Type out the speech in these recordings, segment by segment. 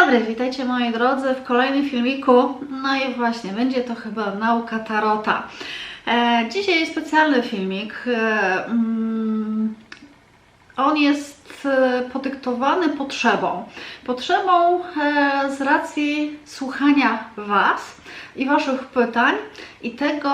dobry, witajcie moi drodzy w kolejnym filmiku. No i właśnie, będzie to chyba nauka tarota. E, dzisiaj jest specjalny filmik. E, mm, on jest e, podyktowany potrzebą. Potrzebą e, z racji słuchania Was i Waszych pytań i tego,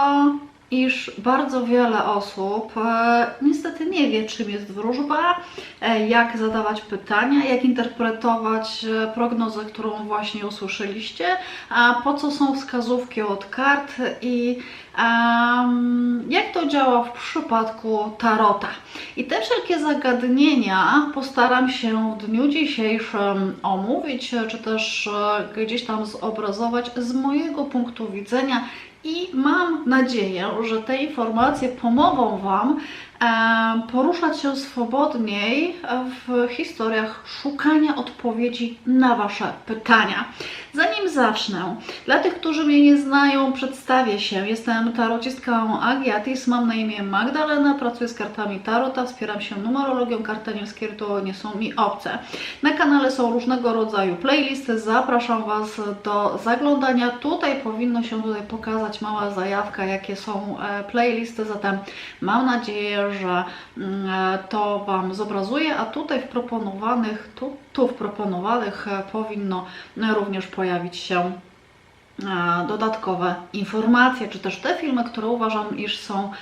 iż bardzo wiele osób e, niestety nie wie, czym jest wróżba, e, jak zadawać pytania, jak interpretować e, prognozę, którą właśnie usłyszeliście, a po co są wskazówki od kart i jak to działa w przypadku tarota. I te wszelkie zagadnienia postaram się w dniu dzisiejszym omówić, czy też e, gdzieś tam zobrazować z mojego punktu widzenia i mam nadzieję, że te informacje pomogą Wam e, poruszać się swobodniej w historiach szukania odpowiedzi na Wasze pytania. Zanim zacznę, dla tych, którzy mnie nie znają, przedstawię się. Jestem tarocistką Agiatis, mam na imię Magdalena, pracuję z kartami tarota, wspieram się numerologią, karty rytuały nie są mi obce. Na kanale są różnego rodzaju playlisty, zapraszam Was do zaglądania. Tutaj powinno się tutaj pokazać mała zajawka, jakie są e, playlisty, zatem mam nadzieję, że mm, e, to Wam zobrazuję, a tutaj w proponowanych, tu, tu w proponowanych e, powinno również pojawić się e, dodatkowe informacje, czy też te filmy, które uważam, iż są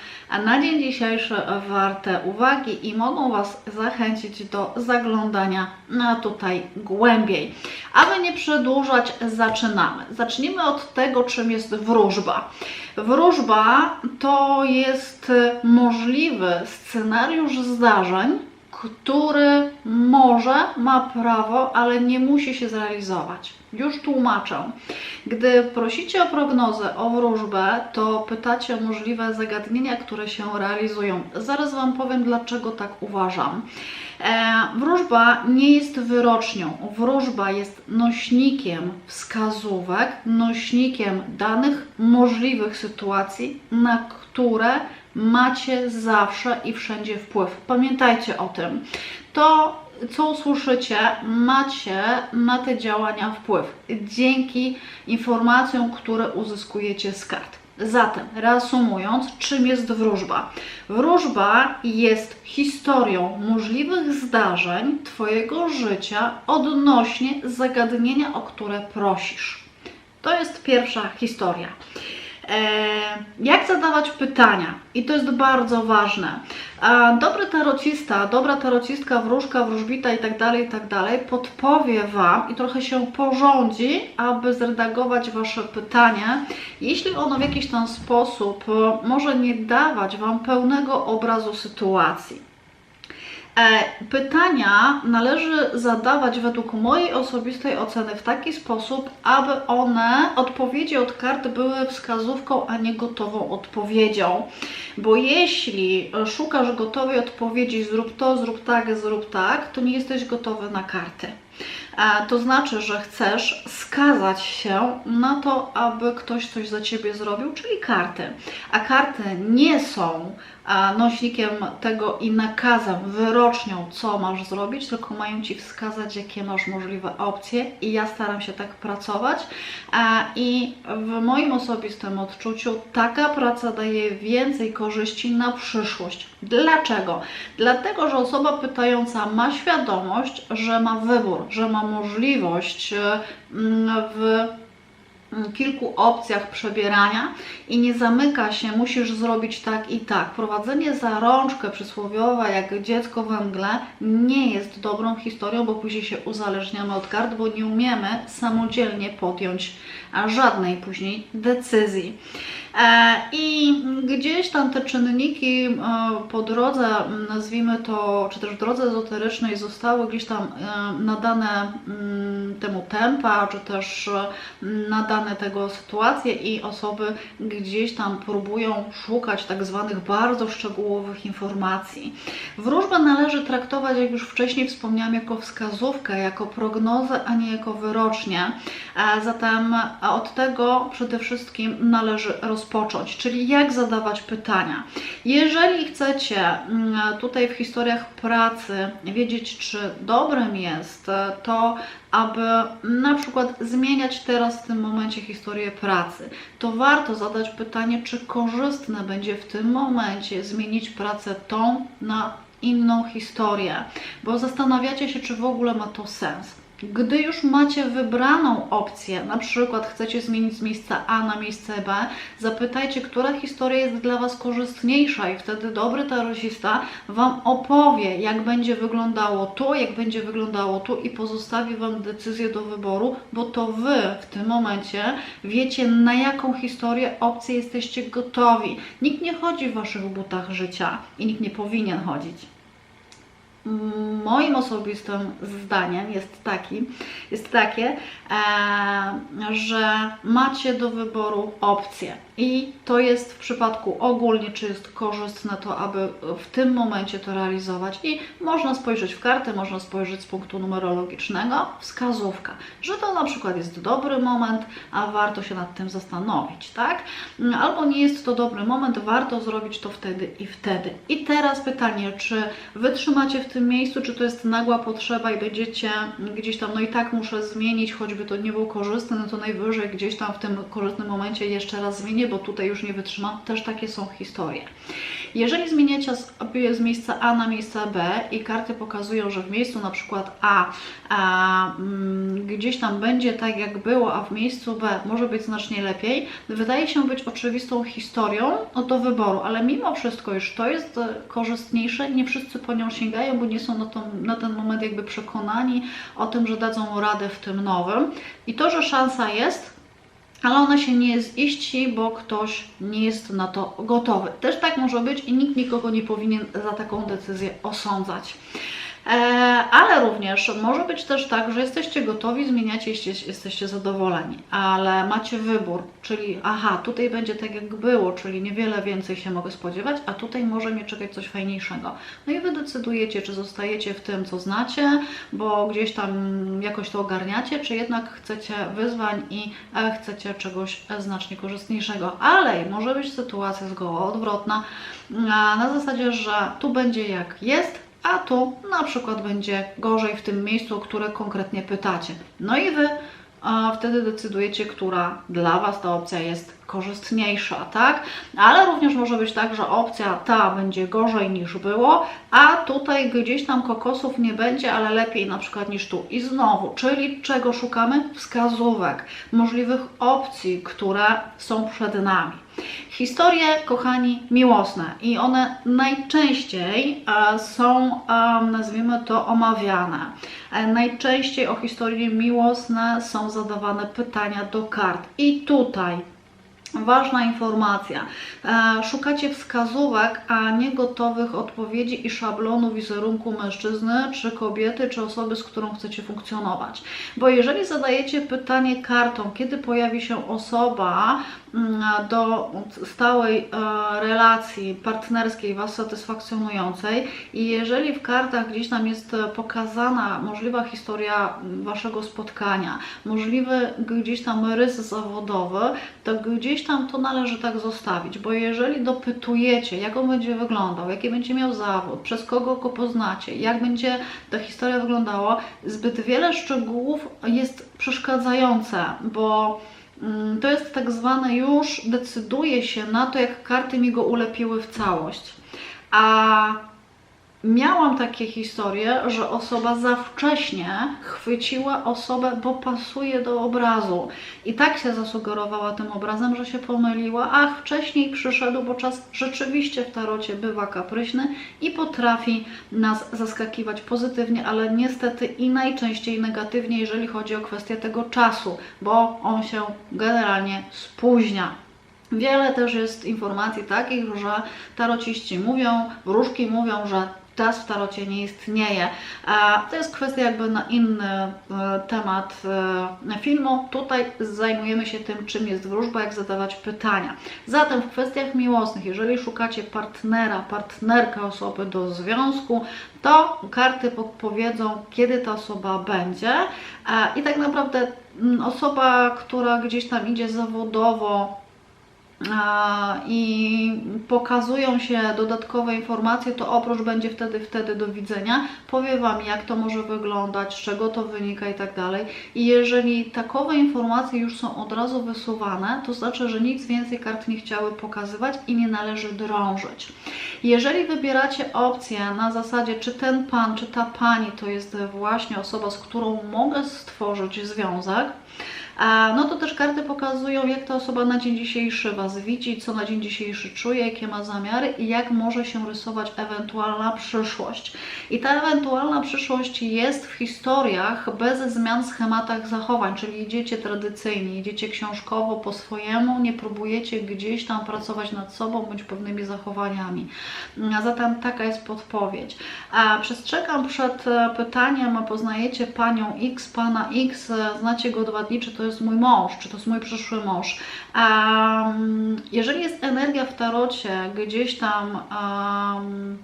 na dzień dzisiejszy warte uwagi i mogą Was zachęcić do zaglądania tutaj głębiej. Aby nie przedłużać, zaczynamy. Zacznijmy od tego, czym jest wróżba. Wróżba to jest możliwy scenariusz zdarzeń, który może ma prawo, ale nie musi się zrealizować. Już tłumaczę. Gdy prosicie o prognozę, o wróżbę, to pytacie o możliwe zagadnienia, które się realizują. Zaraz Wam powiem, dlaczego tak uważam. E, wróżba nie jest wyrocznią. Wróżba jest nośnikiem wskazówek, nośnikiem danych możliwych sytuacji, na które macie zawsze i wszędzie wpływ. Pamiętajcie o tym. To, co usłyszycie, macie na te działania wpływ dzięki informacjom, które uzyskujecie z kart. Zatem, reasumując, czym jest wróżba? Wróżba jest historią możliwych zdarzeń Twojego życia odnośnie zagadnienia, o które prosisz. To jest pierwsza historia. E, jak zadawać pytania? I to jest bardzo ważne. Dobry tarocista, dobra tarocistka, wróżka, wróżbita i tak dalej, i tak dalej podpowie Wam i trochę się porządzi, aby zredagować Wasze pytanie, jeśli ono w jakiś tam sposób e, może nie dawać Wam pełnego obrazu sytuacji. E, Pytania należy zadawać według mojej osobistej oceny w taki sposób, aby one, odpowiedzi od kart, były wskazówką, a nie gotową odpowiedzią. Bo jeśli szukasz gotowej odpowiedzi, zrób to, zrób tak, zrób tak, to nie jesteś gotowy na karty. E, To znaczy, że chcesz skazać się na to, aby ktoś coś za ciebie zrobił, czyli karty. A karty nie są nośnikiem tego i nakazem, wyrocznią, co masz zrobić, tylko mają ci wskazać, jakie masz możliwe opcje. I ja staram się tak pracować. I w moim osobistym odczuciu taka praca daje więcej korzyści na przyszłość. Dlaczego? Dlatego, że osoba pytająca ma świadomość, że ma wybór, że ma możliwość mm, w kilku opcjach przebierania i nie zamyka się, musisz zrobić tak i tak. Prowadzenie za rączkę przysłowiowa jak dziecko we mgle nie jest dobrą historią, bo później się uzależniamy od kart, bo nie umiemy samodzielnie podjąć żadnej później decyzji. E, I gdzieś tam te czynniki e, po drodze, nazwijmy to, czy też w drodze ezoterycznej zostały gdzieś tam e, nadane mm, temu tempa, czy też nadane tego sytuacje i osoby gdzieś tam próbują szukać tak zwanych bardzo szczegółowych informacji. Wróżbę należy traktować, jak już wcześniej wspomniałam, jako wskazówkę, jako prognozę, a nie jako wyrocznie. Zatem od tego przede wszystkim należy rozpocząć rozpocząć, czyli jak zadawać pytania. Jeżeli chcecie mm, tutaj w historiach pracy wiedzieć, czy dobrym jest to, aby na przykład zmieniać teraz w tym momencie historię pracy, to warto zadać pytanie, czy korzystne będzie w tym momencie zmienić pracę tą na inną historię, bo zastanawiacie się, czy w ogóle ma to sens. Gdy już macie wybraną opcję, na przykład chcecie zmienić z miejsca A na miejsce B, zapytajcie, która historia jest dla Was korzystniejsza i wtedy dobry tarosista Wam opowie, jak będzie wyglądało tu, jak będzie wyglądało tu i pozostawi Wam decyzję do wyboru, bo to Wy w tym momencie wiecie, na jaką historię, opcję jesteście gotowi. Nikt nie chodzi w Waszych butach życia i nikt nie powinien chodzić moim osobistym zdaniem jest taki, jest takie, e, że macie do wyboru opcje. I to jest w przypadku ogólnie, czy jest korzystne to, aby w tym momencie to realizować. I można spojrzeć w kartę, można spojrzeć z punktu numerologicznego, wskazówka, że to na przykład jest dobry moment, a warto się nad tym zastanowić, tak? Albo nie jest to dobry moment, warto zrobić to wtedy i wtedy. I teraz pytanie, czy wytrzymacie w tym miejscu, czy to jest nagła potrzeba i będziecie gdzieś tam, no i tak muszę zmienić, choćby to nie było korzystne, no to najwyżej gdzieś tam w tym korzystnym momencie jeszcze raz bo tutaj już nie wytrzymam. Też takie są historie. Jeżeli zmieniacie z miejsca A na miejsce B i karty pokazują, że w miejscu na przykład A, a mm, gdzieś tam będzie tak jak było, a w miejscu B może być znacznie lepiej, wydaje się być oczywistą historią no, do wyboru, ale mimo wszystko już to jest e, korzystniejsze, nie wszyscy po nią sięgają, bo nie są na, to, na ten moment jakby przekonani o tym, że dadzą radę w tym nowym. I to, że szansa jest, ale ona się nie ziści, bo ktoś nie jest na to gotowy. Też tak może być i nikt nikogo nie powinien za taką decyzję osądzać. E, ale również może być też tak, że jesteście gotowi, zmieniacie, jesteście zadowoleni, ale macie wybór, czyli aha, tutaj będzie tak jak było, czyli niewiele więcej się mogę spodziewać, a tutaj może mnie czekać coś fajniejszego. No i Wy decydujecie, czy zostajecie w tym, co znacie, bo gdzieś tam jakoś to ogarniacie, czy jednak chcecie wyzwań i e, chcecie czegoś znacznie korzystniejszego. Ale może być sytuacja zgoła odwrotna, na zasadzie, że tu będzie jak jest, a tu na przykład będzie gorzej w tym miejscu, o które konkretnie pytacie. No i Wy a wtedy decydujecie, która dla Was ta opcja jest korzystniejsza, tak? Ale również może być tak, że opcja ta będzie gorzej niż było, a tutaj gdzieś tam kokosów nie będzie, ale lepiej na przykład niż tu. I znowu, czyli czego szukamy? Wskazówek, możliwych opcji, które są przed nami. Historie, kochani, miłosne i one najczęściej e, są, e, nazwijmy to, omawiane. E, najczęściej o historie miłosne są zadawane pytania do kart. I tutaj Ważna informacja. Szukacie wskazówek, a nie gotowych odpowiedzi i szablonu wizerunku mężczyzny, czy kobiety, czy osoby, z którą chcecie funkcjonować. Bo jeżeli zadajecie pytanie kartą, kiedy pojawi się osoba, do stałej e, relacji partnerskiej Was satysfakcjonującej. I jeżeli w kartach gdzieś tam jest pokazana możliwa historia Waszego spotkania, możliwy gdzieś tam rys zawodowy, to gdzieś tam to należy tak zostawić, bo jeżeli dopytujecie, jak on będzie wyglądał, jaki będzie miał zawód, przez kogo go poznacie, jak będzie ta historia wyglądała, zbyt wiele szczegółów jest przeszkadzające, bo Mm, to jest tak zwane już decyduje się na to, jak karty mi go ulepiły w całość. A Miałam takie historie, że osoba za wcześnie chwyciła osobę, bo pasuje do obrazu. I tak się zasugerowała tym obrazem, że się pomyliła, a wcześniej przyszedł, bo czas rzeczywiście w tarocie bywa kapryśny i potrafi nas zaskakiwać pozytywnie, ale niestety i najczęściej negatywnie, jeżeli chodzi o kwestię tego czasu, bo on się generalnie spóźnia. Wiele też jest informacji takich, że tarociści mówią, wróżki mówią, że czas w tarocie nie istnieje. To jest kwestia jakby na inny e, temat e, filmu. Tutaj zajmujemy się tym, czym jest wróżba, jak zadawać pytania. Zatem w kwestiach miłosnych, jeżeli szukacie partnera, partnerka osoby do związku, to karty powiedzą, kiedy ta osoba będzie. I tak naprawdę mm, osoba, która gdzieś tam idzie zawodowo, i pokazują się dodatkowe informacje, to oprócz będzie wtedy, wtedy do widzenia, powie Wam jak to może wyglądać, z czego to wynika i tak dalej. I jeżeli takowe informacje już są od razu wysuwane, to znaczy, że nic więcej kart nie chciały pokazywać i nie należy drążyć. Jeżeli wybieracie opcję na zasadzie, czy ten pan, czy ta pani to jest właśnie osoba, z którą mogę stworzyć związek, no to też karty pokazują, jak ta osoba na dzień dzisiejszy Was widzi, co na dzień dzisiejszy czuje, jakie ma zamiary i jak może się rysować ewentualna przyszłość. I ta ewentualna przyszłość jest w historiach bez zmian schematach zachowań, czyli idziecie tradycyjnie, idziecie książkowo po swojemu, nie próbujecie gdzieś tam pracować nad sobą bądź pewnymi zachowaniami. Zatem taka jest podpowiedź. Przestrzegam przed e, pytaniem, poznajecie panią X, pana X, e, znacie go dwa dni, czy to jest mój mąż, czy to jest mój przyszły mąż. Um, jeżeli jest energia w tarocie gdzieś tam um,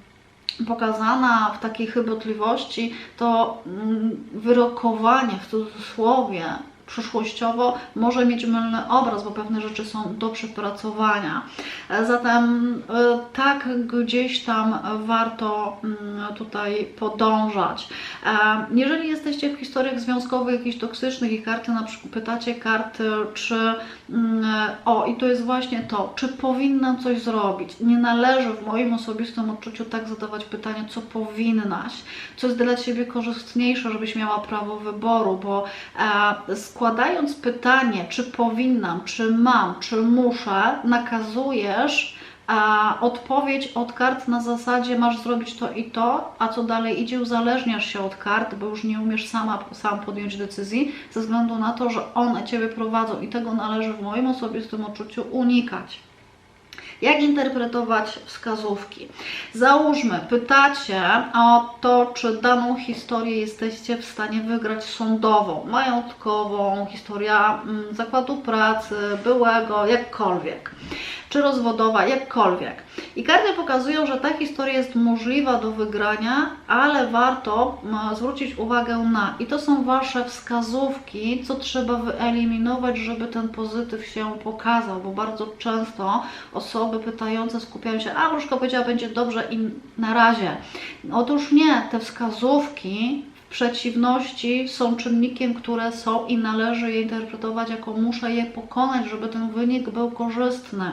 pokazana w takiej chybotliwości, to mm, wyrokowanie w cudzysłowie przyszłościowo może mieć mylny obraz, bo pewne rzeczy są do przepracowania. E, Zatem e, tak gdzieś tam warto mm, tutaj podążać. E, Jeżeli jesteście w historiach związkowych jakichś toksycznych i karty na przykład pytacie karty, czy mm, o i to jest właśnie to, czy powinnam coś zrobić. Nie należy w moim osobistym odczuciu tak zadawać pytania, co powinnaś, co jest dla Ciebie korzystniejsze, żebyś miała prawo wyboru, bo e, składając pytanie, czy powinnam, czy mam, czy muszę, nakazujesz a odpowiedź od kart na zasadzie masz zrobić to i to, a co dalej idzie, uzależniasz się od kart, bo już nie umiesz sama sam podjąć decyzji, ze względu na to, że one Ciebie prowadzą i tego należy w moim osobistym odczuciu unikać. Jak interpretować wskazówki? Załóżmy, pytacie o to, czy daną historię jesteście w stanie wygrać sądową, majątkową, historia mm, zakładu pracy, byłego, jakkolwiek, czy rozwodowa, jakkolwiek. I karty pokazują, że ta historia jest możliwa do wygrania, ale warto zwrócić uwagę na, i to są Wasze wskazówki, co trzeba wyeliminować, żeby ten pozytyw się pokazał, bo bardzo często osoby pytające skupiają się, a wróżka powiedziała, będzie dobrze i na razie. Otóż nie, te wskazówki przeciwności są czynnikiem, które są i należy je interpretować jako muszę je pokonać, żeby ten wynik był korzystny.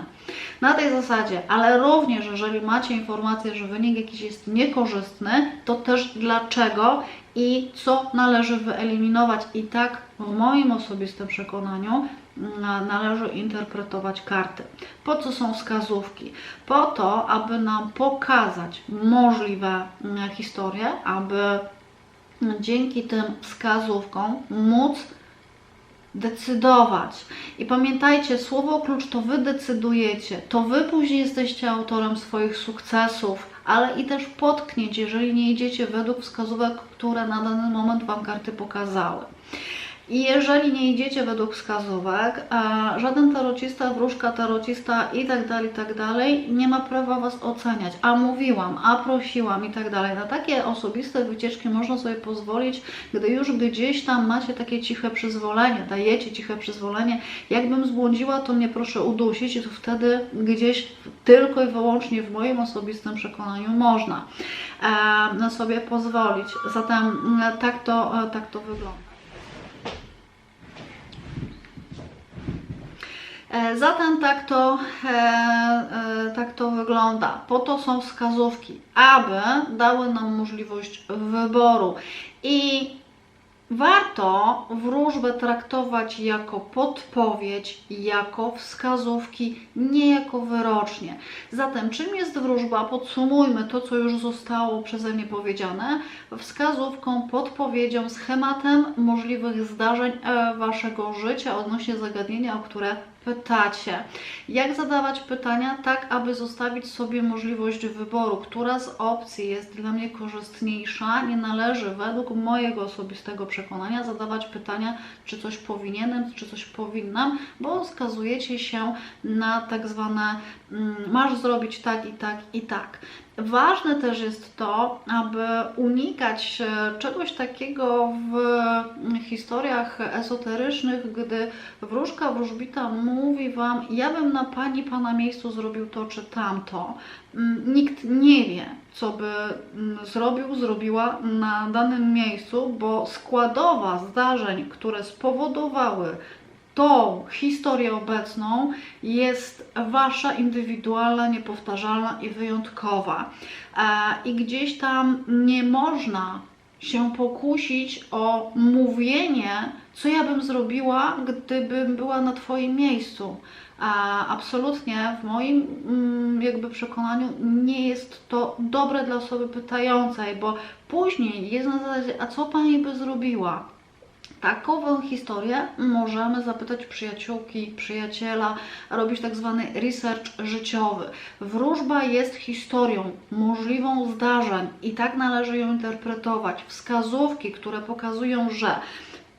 Na tej zasadzie, ale również jeżeli macie informację, że wynik jakiś jest niekorzystny, to też dlaczego i co należy wyeliminować. I tak w moim osobistym przekonaniu mm, należy interpretować karty. Po co są wskazówki? Po to, aby nam pokazać możliwe mm, historie, aby dzięki tym wskazówkom móc decydować. I pamiętajcie, słowo klucz to wy decydujecie, to wy później jesteście autorem swoich sukcesów, ale i też potknięć, jeżeli nie idziecie według wskazówek, które na dany moment Wam karty pokazały. I jeżeli nie idziecie według wskazówek, żaden tarocista, wróżka, tarocista i tak dalej, i tak nie ma prawa Was oceniać. A mówiłam, a prosiłam i tak. Na takie osobiste wycieczki można sobie pozwolić, gdy już gdzieś tam macie takie ciche przyzwolenie, dajecie ciche przyzwolenie. Jakbym zbłądziła, to mnie proszę udusić i to wtedy gdzieś tylko i wyłącznie w moim osobistym przekonaniu można e, sobie pozwolić. Zatem e, tak to, e, tak to wygląda. Zatem tak to, e, e, tak to wygląda. Po to są wskazówki, aby dały nam możliwość wyboru. I warto wróżbę traktować jako podpowiedź, jako wskazówki, nie jako wyrocznie. Zatem, czym jest wróżba? Podsumujmy to, co już zostało przeze mnie powiedziane. Wskazówką, podpowiedzią, schematem możliwych zdarzeń e, Waszego życia odnośnie zagadnienia, o które pytacie. Jak zadawać pytania tak, aby zostawić sobie możliwość wyboru, która z opcji jest dla mnie korzystniejsza. Nie należy według mojego osobistego przekonania zadawać pytania, czy coś powinienem, czy coś powinnam, bo skazujecie się na tak zwane masz zrobić tak i tak i tak. Ważne też jest to, aby unikać e, czegoś takiego w mm, historiach esoterycznych, gdy wróżka, wróżbita mówi Wam, ja bym na Pani Pana miejscu zrobił to czy tamto. Mm, Nikt nie wie, co by mm, zrobił, zrobiła na danym miejscu, bo składowa zdarzeń, które spowodowały tą historię obecną jest wasza indywidualna, niepowtarzalna i wyjątkowa. E, I gdzieś tam nie można się pokusić o mówienie, co ja bym zrobiła, gdybym była na Twoim miejscu. A absolutnie w moim mm, jakby przekonaniu nie jest to dobre dla osoby pytającej, bo później jest na zasadzie, a co Pani by zrobiła? Takową historię możemy zapytać przyjaciółki, przyjaciela, robić tak zwany research życiowy. Wróżba jest historią możliwą zdarzeń i tak należy ją interpretować. Wskazówki, które pokazują, że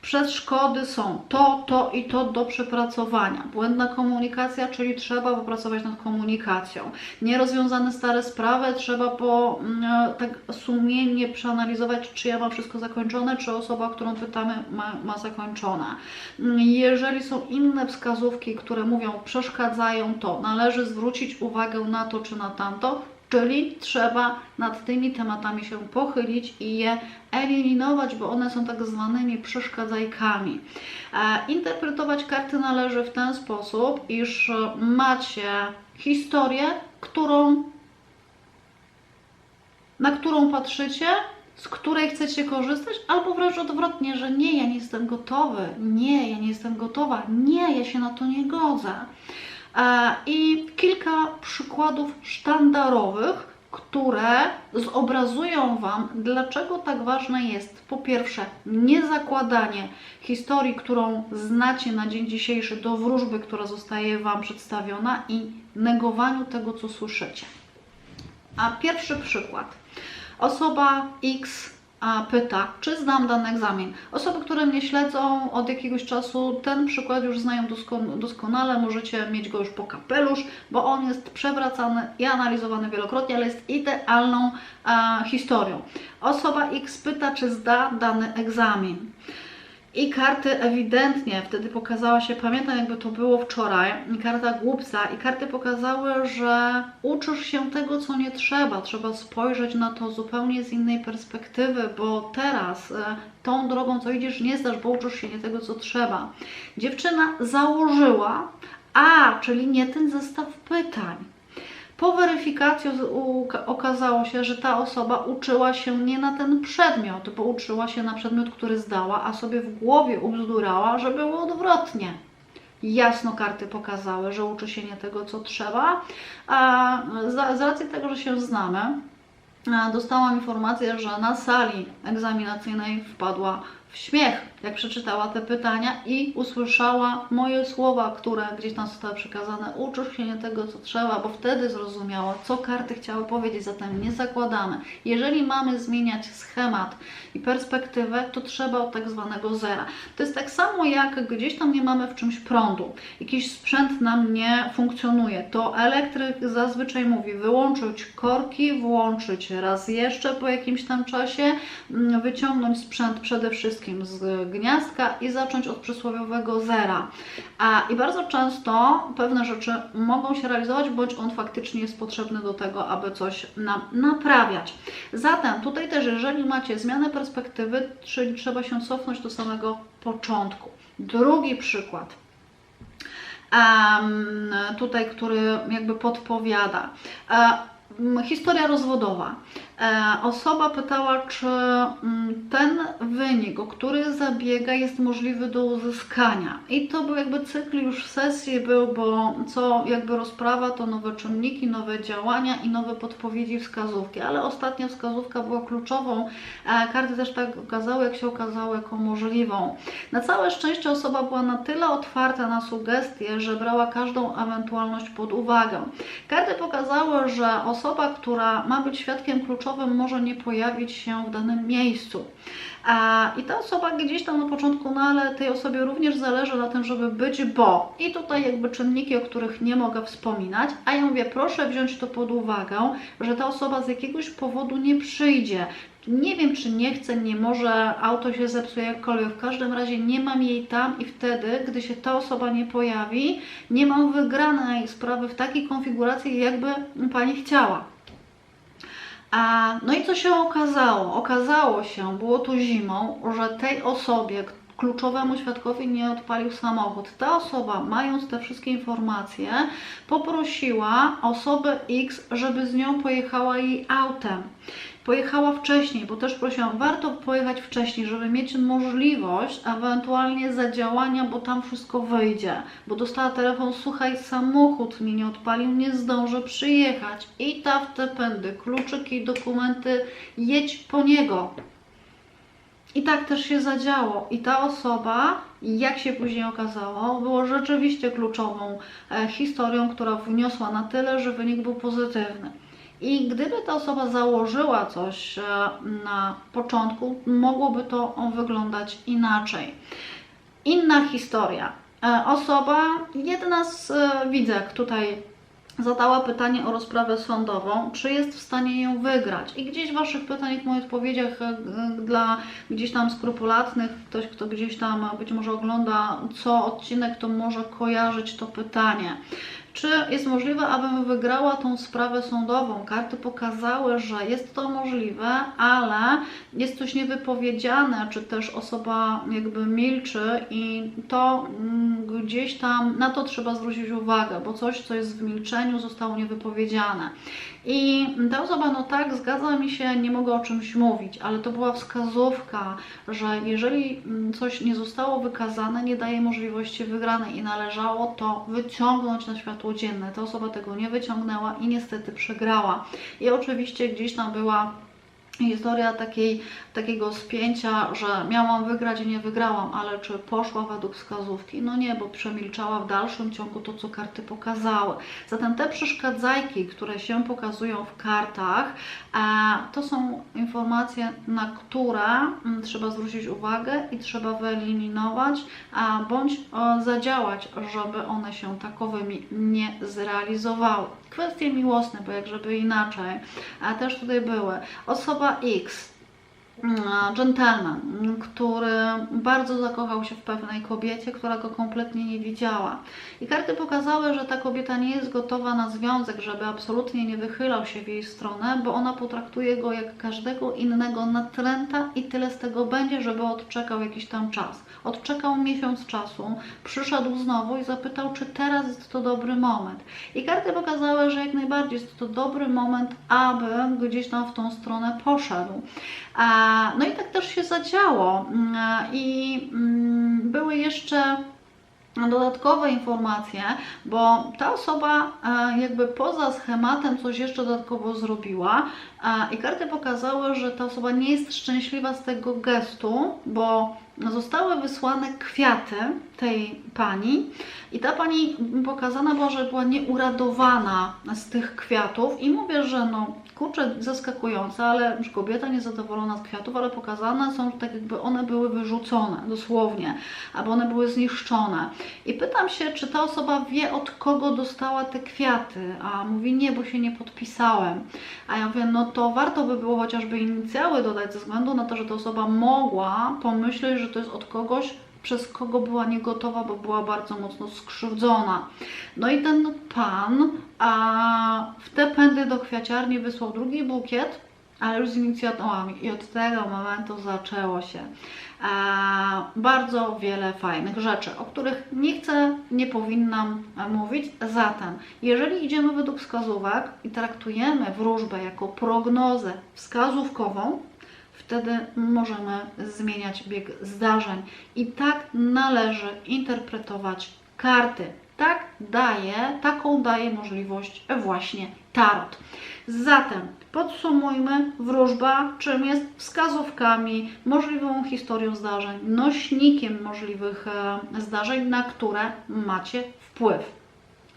przeszkody są to, to i to do przepracowania. Błędna komunikacja, czyli trzeba popracować nad komunikacją. Nierozwiązane stare sprawy, trzeba po, mm, tak sumiennie przeanalizować, czy ja mam wszystko zakończone, czy osoba, którą pytamy, ma, ma zakończone. Mm, Jeżeli są inne wskazówki, które mówią, przeszkadzają, to należy zwrócić uwagę na to czy na tamto, Czyli trzeba nad tymi tematami się pochylić i je eliminować, bo one są tak zwanymi przeszkadzajkami. E, interpretować karty należy w ten sposób, iż macie historię, którą, na którą patrzycie, z której chcecie korzystać, albo wręcz odwrotnie, że nie, ja nie jestem gotowy, nie, ja nie jestem gotowa, nie, ja się na to nie godzę. E, I kilka przykładów sztandarowych, które zobrazują Wam, dlaczego tak ważne jest po pierwsze nie zakładanie historii, którą znacie na dzień dzisiejszy do wróżby, która zostaje Wam przedstawiona i negowaniu tego, co słyszycie. A pierwszy przykład. Osoba X a pyta, czy znam dany egzamin. Osoby, które mnie śledzą od jakiegoś czasu, ten przykład już znają dosko- doskonale, możecie mieć go już po kapelusz, bo on jest przewracany i analizowany wielokrotnie, ale jest idealną a, historią. Osoba X pyta, czy zda dany egzamin. I karty ewidentnie wtedy pokazała się, pamiętam jakby to było wczoraj, karta głupca i karty pokazały, że uczysz się tego, co nie trzeba. Trzeba spojrzeć na to zupełnie z innej perspektywy, bo teraz e, tą drogą, co idziesz, nie zdasz, bo uczysz się nie tego, co trzeba. Dziewczyna założyła, a, czyli nie ten zestaw pytań. Po weryfikacji okazało się, że ta osoba uczyła się nie na ten przedmiot, bo uczyła się na przedmiot, który zdała, a sobie w głowie ubzdurała, że było odwrotnie. Jasno karty pokazały, że uczy się nie tego, co trzeba, a z, racji tego, że się znamy, dostałam informację, że na sali egzaminacyjnej wpadła w śmiech, jak przeczytała te pytania i usłyszała moje słowa, które gdzieś tam zostały przekazane. Uczysz się nie tego, co trzeba, bo wtedy zrozumiała, co karty chciały powiedzieć, zatem nie zakładamy. Jeżeli mamy zmieniać schemat i perspektywę, to trzeba od tak zwanego zera. To jest tak samo, jak gdzieś tam nie mamy w czymś prądu. Jakiś sprzęt nam nie funkcjonuje. To elektryk zazwyczaj mówi wyłączyć korki, włączyć raz jeszcze po jakimś tam czasie, mm, wyciągnąć sprzęt przede wszystkim z gniazdka i zacząć od przysłowiowego zera. A, I bardzo często pewne rzeczy mogą się realizować, bądź on faktycznie jest potrzebny do tego, aby coś nam naprawiać. Zatem tutaj też, jeżeli macie zmianę perspektywy, czyli trzeba się cofnąć do samego początku. Drugi przykład. Em, tutaj, który jakby podpowiada. E, m, historia rozwodowa. E, osoba pytała, czy mm, ten wynik, o który zabiega, jest możliwy do uzyskania. I to był jakby cykl już sesji był, bo co jakby rozprawa, to nowe czynniki, nowe działania i nowe podpowiedzi, wskazówki. Ale ostatnia wskazówka była kluczową. E, karty też tak okazały, jak się okazało, jako możliwą. Na całe szczęście osoba była na tyle otwarta na sugestie, że brała każdą ewentualność pod uwagę. Karty pokazały, że osoba, która ma być świadkiem kluczowym, kluczowym może nie pojawić się w danym miejscu. I ta osoba gdzieś tam na początku, no ale tej osobie również zależy na tym, żeby być, bo i tutaj jakby czynniki, o których nie mogę wspominać, a ja mówię, proszę wziąć to pod uwagę, że ta osoba z jakiegoś powodu nie przyjdzie. Nie wiem, czy nie chce, nie może, auto się zepsuje jakkolwiek. W każdym razie nie mam jej tam i wtedy, gdy się ta osoba nie pojawi, nie mam wygranej sprawy w takiej konfiguracji, jakby Pani chciała. A, no i co się okazało? Okazało się, było to zimą, że tej osobie, kluczowemu świadkowi nie odpalił samochód. Ta osoba, mając te wszystkie informacje, poprosiła osobę X, żeby z nią pojechała jej autem. Pojechała wcześniej, bo też prosiłam, warto pojechać wcześniej, żeby mieć możliwość ewentualnie zadziałania, bo tam wszystko wyjdzie. Bo dostała telefon, słuchaj, samochód mi nie odpalił, nie zdążę przyjechać. I ta w te pędy, kluczyki, dokumenty, jedź po niego. I tak też się zadziało. I ta osoba, jak się później okazało, było rzeczywiście kluczową e, historią, która wniosła na tyle, że wynik był pozytywny. I gdyby ta osoba założyła coś e, na początku, mogłoby to wyglądać inaczej. Inna historia. E, Osoba, jedna z e, widzek tutaj zadała pytanie o rozprawę sądową, czy jest w stanie ją wygrać. I gdzieś w Waszych pytaniach, w moich odpowiedziach dla gdzieś tam skrupulatnych, ktoś, kto gdzieś tam być może ogląda co odcinek, to może kojarzyć to pytanie. Czy jest możliwe, abym wygrała tą sprawę sądową? Karty pokazały, że jest to możliwe, ale jest coś niewypowiedziane, czy też osoba jakby milczy i to mm, gdzieś tam na to trzeba zwrócić uwagę, bo coś, co jest w milczeniu, zostało niewypowiedziane. I ta osoba, no tak, zgadza mi się, nie mogę o czymś mówić, ale to była wskazówka, że jeżeli mm, coś nie zostało wykazane, nie daje możliwości wygranej i należało to wyciągnąć na światło dzienne. Ta osoba tego nie wyciągnęła i niestety przegrała. I oczywiście gdzieś tam była historia takiej, takiego spięcia, że miałam wygrać i nie wygrałam, ale czy poszła według wskazówki? No nie, bo przemilczała w dalszym ciągu to, co karty pokazały. Zatem te przeszkadzajki, które się pokazują w kartach, e, to są informacje, na które mm, trzeba zwrócić uwagę i trzeba wyeliminować, bądź e, zadziałać, żeby one się takowymi nie zrealizowały. Kwestie miłosne, bo jak żeby inaczej, też tutaj były. Osoba X, mm, gentleman, mm, który bardzo zakochał się w pewnej kobiecie, która go kompletnie nie widziała. I karty pokazały, że ta kobieta nie jest gotowa na związek, żeby absolutnie nie wychylał się w jej stronę, bo ona potraktuje go jak każdego innego natręta i tyle z tego będzie, żeby odczekał jakiś tam czas. Odczekał miesiąc czasu, przyszedł znowu i zapytał, czy teraz jest to dobry moment. I karty pokazały, że jak najbardziej jest to dobry moment, aby gdzieś tam w tą stronę poszedł. No i tak też się zadziało. Mm, I mm, były jeszcze dodatkowe informacje, bo ta osoba e, jakby poza schematem coś jeszcze dodatkowo zrobiła e, i karty pokazały, że ta osoba nie jest szczęśliwa z tego gestu, bo zostały wysłane kwiaty tej pani i ta pani pokazana była, że była nieuradowana z tych kwiatów i mówię, że no kurczę, zaskakujące, ale już kobieta niezadowolona z kwiatów, ale pokazane są tak jakby one były wyrzucone, dosłownie, albo one były zniszczone. I pytam się, czy ta osoba wie od kogo dostała te kwiaty, a mówi nie, bo się nie podpisałem. A ja mówię, no to warto by było chociażby inicjały dodać ze względu na to, że ta osoba mogła pomyśleć, że to jest od kogoś, przez kogo była niegotowa, bo była bardzo mocno skrzywdzona. No i ten pan a, w te pędy do kwiaciarni wysłał drugi bukiet, ale już z inicjatywami i od tego momentu zaczęło się a, bardzo wiele fajnych rzeczy, o których nie chcę, nie powinnam mówić. Zatem, jeżeli idziemy według wskazówek i traktujemy wróżbę jako prognozę wskazówkową, wtedy możemy zmieniać bieg zdarzeń. I tak należy interpretować karty. Tak daje, taką daje możliwość właśnie tarot. Zatem podsumujmy, wróżba czym jest wskazówkami, możliwą historią zdarzeń, nośnikiem możliwych e, zdarzeń, na które macie wpływ.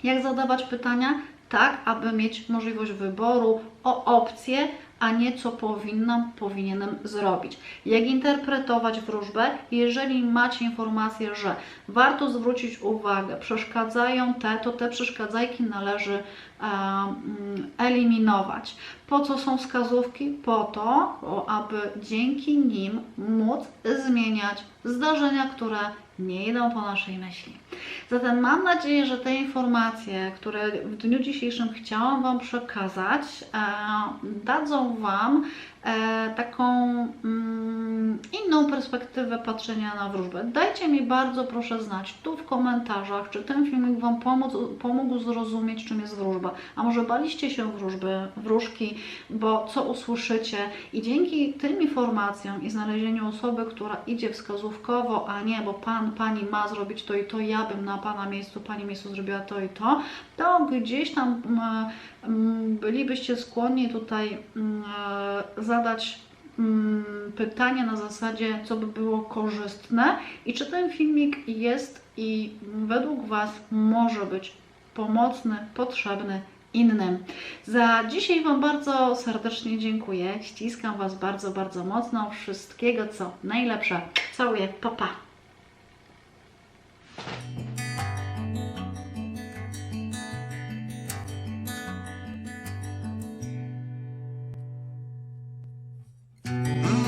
Jak zadawać pytania? Tak, aby mieć możliwość wyboru o opcje, a nie co powinnam, powinienem zrobić. Jak interpretować wróżbę, jeżeli macie informację, że warto zwrócić uwagę, przeszkadzają te, to te przeszkadzajki należy e, eliminować. Po co są wskazówki? Po to, aby dzięki nim móc zmieniać zdarzenia, które nie idą po naszej myśli. Zatem mam nadzieję, że te informacje, które w dniu dzisiejszym chciałam Wam przekazać, e, dadzą Wam taką mm, inną perspektywę patrzenia na wróżbę. Dajcie mi bardzo proszę znać tu w komentarzach, czy ten filmik Wam pomógł, pomógł zrozumieć, czym jest wróżba. A może baliście się wróżby, wróżki, bo co usłyszycie i dzięki tym informacjom i znalezieniu osoby, która idzie wskazówkowo, a nie, bo Pan, Pani ma zrobić to i to, ja bym na Pana miejscu, Pani miejscu zrobiła to i to, to gdzieś tam mm, mm, bylibyście skłonni tutaj e, zadać mm, pytanie na zasadzie, co by było korzystne i czy ten filmik jest i według Was może być pomocny, potrzebny innym. Za dzisiaj Wam bardzo serdecznie dziękuję. Ściskam Was bardzo, bardzo mocno. Wszystkiego co najlepsze. Całuję. Pa, pa. Mm-hmm.